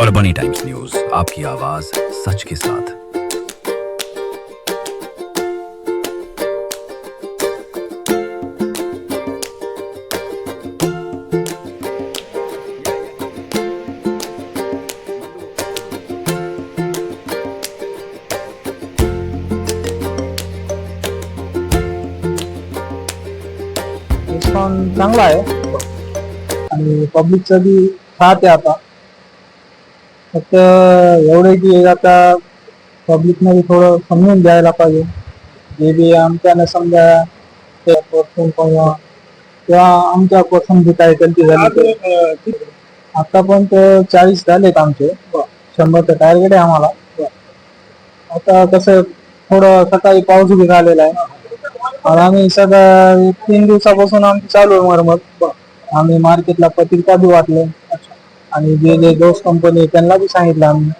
और बनी times news, आपकी आवाज़ सच के साथ। चांगला आहे. आणि पब्लिकचं बी साथ आता. फक्त एवढं की आता पब्लिकमध्ये थोडं समजून द्यायला पाहिजे. जे बी आमच्यानं समजा किंवा आमच्या पर्सन जे काही गलती झाली ते आतापर्यंत चाळीस झालेत आमचे. शंभरचं टार्गेट आहे आम्हाला. आता कसं थोडं सकाळी पाऊस बी झालेला आहे. आणि आम्ही सगळं तीन दिवसापासून आमची चालू आहे मरमत. आम्ही मार्केटला पत्रिका बी वाटले. आणि जे जे दोस्त कंपनी त्यांना बी सांगितलं आम्ही.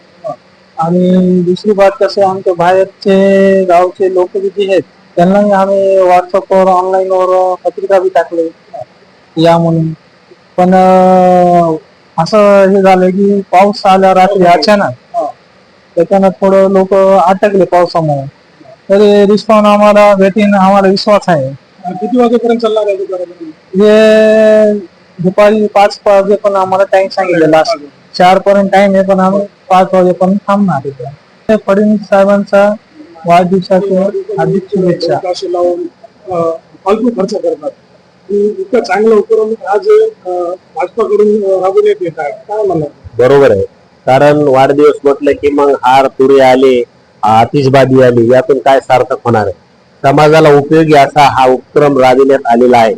आणि दुसरी बात कसं आमच्या बाहेरचे गावचे लोक जे आहेत त्यांनाही आम्ही व्हॉट्सअपवर ऑनलाईन वर पत्रिका बी टाकले. या म्हणून. पण असं हे झालं की पाऊस आला रात्री अचानक. त्याच्यानं थोडं लोक अटकले पावसामुळे. तरी रिस्पॉन्स आम्हाला भेटीन आम्हाला विश्वास आहे. किती वाजेपर्यंत चालणार आहे दुपारपर्यंत? हे दुपारी पाच वाजे पण आम्हाला टाइम सांगितलेला असतो चार पर्यंत टाइम आहे पण आम्ही पाच वाजेपर्यंत थांबणार इथे हे फडणवीस साहेबांचा वाढदिवसाच्या हार्दिक शुभेच्छा. फालतू खर्च करतात. ही इतकं चांगलं उपक्रम आज अं, भाजपाकडून अं, राबवण्यात येत आहे. काय म्हणणार? बरोबर आहे. कारण वाढदिवस म्हटलं की मग हार तुरे आले आतिषबाजी आली यातून काय सार्थक होणार आहे? समाजाला उपयोगी असा हा उपक्रम राबविण्यात आलेला आहे.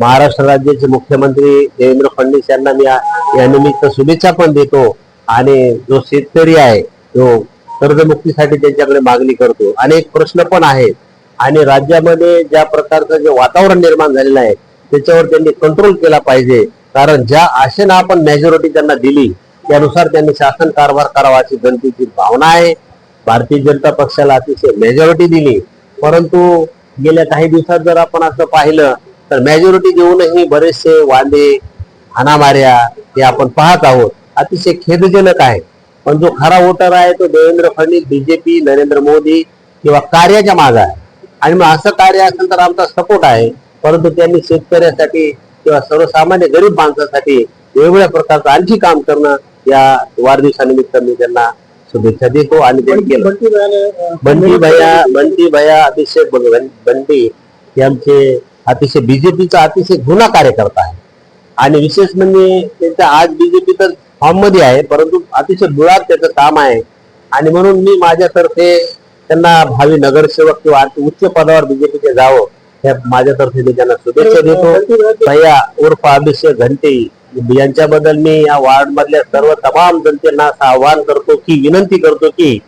महाराष्ट्र राज्याचे मुख्यमंत्री देवेंद्र फडणवीस यांना मी या- निमित्त शुभेच्छा पण देतो. आणि जो शेतकरी आहे तो कर्जमुक्तीसाठी त्यांच्याकडे मागणी करतो अनेक प्रश्न पण आहेत. आणि राज्यामध्ये ज्या प्रकारचं जे वातावरण निर्माण झालेलं आहे त्याच्यावर त्यांनी कंट्रोल केला पाहिजे. कारण ज्या आशेनं आपण मेजॉरिटी त्यांना दिली त्यानुसार त्यांनी शासन कारभार करावा अशी जनतेची भावना आहे. भारतीय जनता पक्षाला अतिशय मेजॉरिटी दिली. परंतु गेल्या काही दिवसात जर आपण असं पाहिलं तर मेजॉरिटी देऊनही बरेचसे वांदे हाणामाऱ्या हे आपण पाहत आहोत. अतिशय खेदजनक आहे. पण जो खरा वोटर आहे तो देवेंद्र फडणवीस बीजेपी नरेंद्र मोदी किंवा कार्याच्या मागे आहे. आणि मग असं कार्य असेल तर आमचा सपोर्ट आहे. परंतु त्यांनी शेतकऱ्यासाठी किंवा सर्वसामान्य गरीब माणसासाठी वेगवेगळ्या प्रकारचं आणखी काम करणं या वाढदिवसानिमित्त मी त्यांना शुभेच्छा देतो आणि त्यांनी केलं. बंटी भैया बंटी भैया अतिशय बन- बंटी हे आमचे अतिशय बीजेपीचा अतिशय गुन्हा कार्यकर्ता आहे. आणि विशेष म्हणजे त्यांचा आज बीजेपी तर फॉर्ममध्ये आहे परंतु अतिशय मुळात त्याचं काम आहे. आणि म्हणून मी माझ्यातर्फे त्यांना भावी नगरसेवक किंवा उच्च पदावर बीजेपीचे जावं हे माझ्यातर्फे मी त्यांना शुभेच्छा देतो. भैया उर्फ अभिषेक घंटे यांच्याबद्दल मी या वार्ड मधल्या सर्व तमाम जनतेला असं आवाहन करतो की विनंती करतो की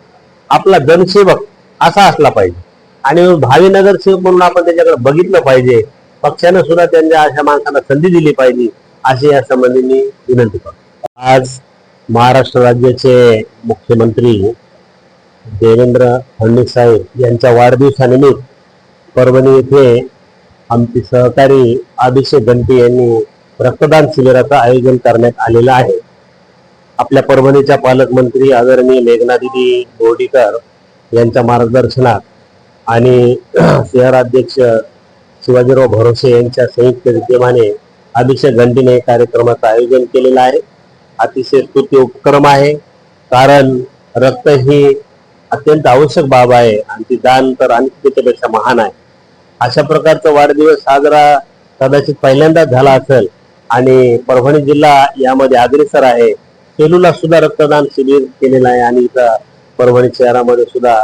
आपला जनसेवक असा असला पाहिजे. आणि भावी नगरसेवक म्हणून आपण त्याच्याकडे बघितलं पाहिजे. पक्षानं सुद्धा त्यांच्या अशा माणसांना संधी दिली पाहिजे अशी या संबंधी मी विनंती करतो. आज महाराष्ट्र राज्याचे मुख्यमंत्री देवेंद्र फडणवीस साहेब यांच्या वाढदिवसानिमित्त परभणी येथे आमचे सहकारी अभिषेक गंटी यांनी रक्तदान शिबिराचं आयोजन करण्यात आलेलं आहे. आपल्या परभणीच्या पालकमंत्री आदरणीय मेघनादिदी बोर्डीकर यांच्या मार्गदर्शनात आणि शहराध्यक्ष शिवाजीराव भरोसे यांच्या संयुक्त विद्यमाने अभिषेक घंटीने कार्यक्रमाचं आयोजन केलेलं आहे. अतिशय स्तुती उपक्रम आहे. कारण रक्त ही अत्यंत आवश्यक बाब आहे आणि ती दान तर आणखी त्याच्यापेक्षा महान आहे. अशा प्रकारचा वाढदिवस साजरा कदाचित पहिल्यांदाच झाला असेल आणि परभणी जिल्हा यामध्ये अग्रेसर आहे. सेलूला सुद्धा रक्तदान शिबिर केलेलं आहे आणि इथं परभणी शहरामध्ये सुद्धा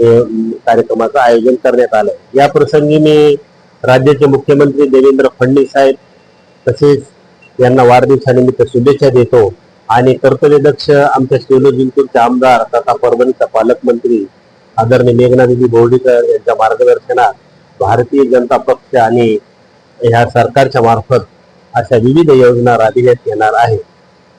हे कार्यक्रमाचं आयोजन करण्यात आलं या प्रसंगी मी राज्याचे मुख्यमंत्री देवेंद्र फडणवीस साहेब तसेच यांना वाढदिवसानिमित्त शुभेच्छा देतो. आणि कर्तव्यदक्ष आमच्या सेलू जिंतूरचे आमदार तथा परभणीचा पालकमंत्री आदरणीय मेघनादिदी बोर्डीकर यांच्या मार्गदर्शनात भारतीय जनता पक्ष आणि ह्या सरकारच्या मार्फत अशा विविध योजना राबविण्यात येणार आहे.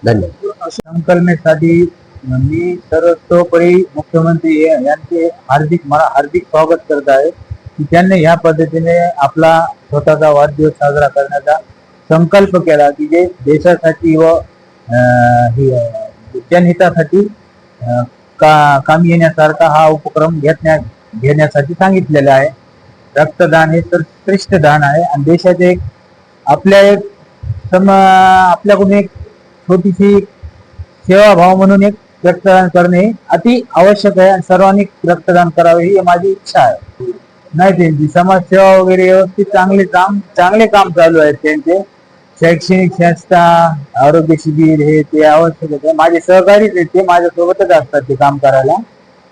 धन्यवाद. संकल्पनेसाठी मी सर्वतोपरी मुख्यमंत्री यांचे हार्दिक मला हार्दिक स्वागत करत आहे की त्यांनी ह्या पद्धतीने आपला स्वतःचा वाढदिवस साजरा करण्याचा संकल्प केला की जे देशासाठी व जनहितासाठी का कामी येण्यासारखा हा उपक्रम घेतण्या घेण्यासाठी सांगितलेला आहे. रक्तदान हे तर श्रेष्ठ दान आहे आणि देशाचे एक आपल्या एक सम आपल्याकडून एक छोटीशी सेवाभाव म्हणून एक रक्तदान करणे अति आवश्यक आहे सर्वांनी रक्तदान करावे ही माझी इच्छा आहे. नाही त्यांची समाजसेवा वगैरे व्यवस्थित चांगले काम चांगले काम चालू आहेत त्यांचे. शैक्षणिक संस्था आरोग्य शिबिर हे ते आवश्यक आहे. माझे सहकारीच आहेत ते माझ्यासोबतच असतात ते काम करायला.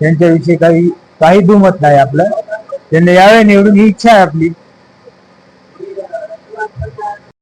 त्यांच्याविषयी काही काही दुमत नाही आपलं. त्यांना यावेळी निवडून ही इच्छा आहे आपली.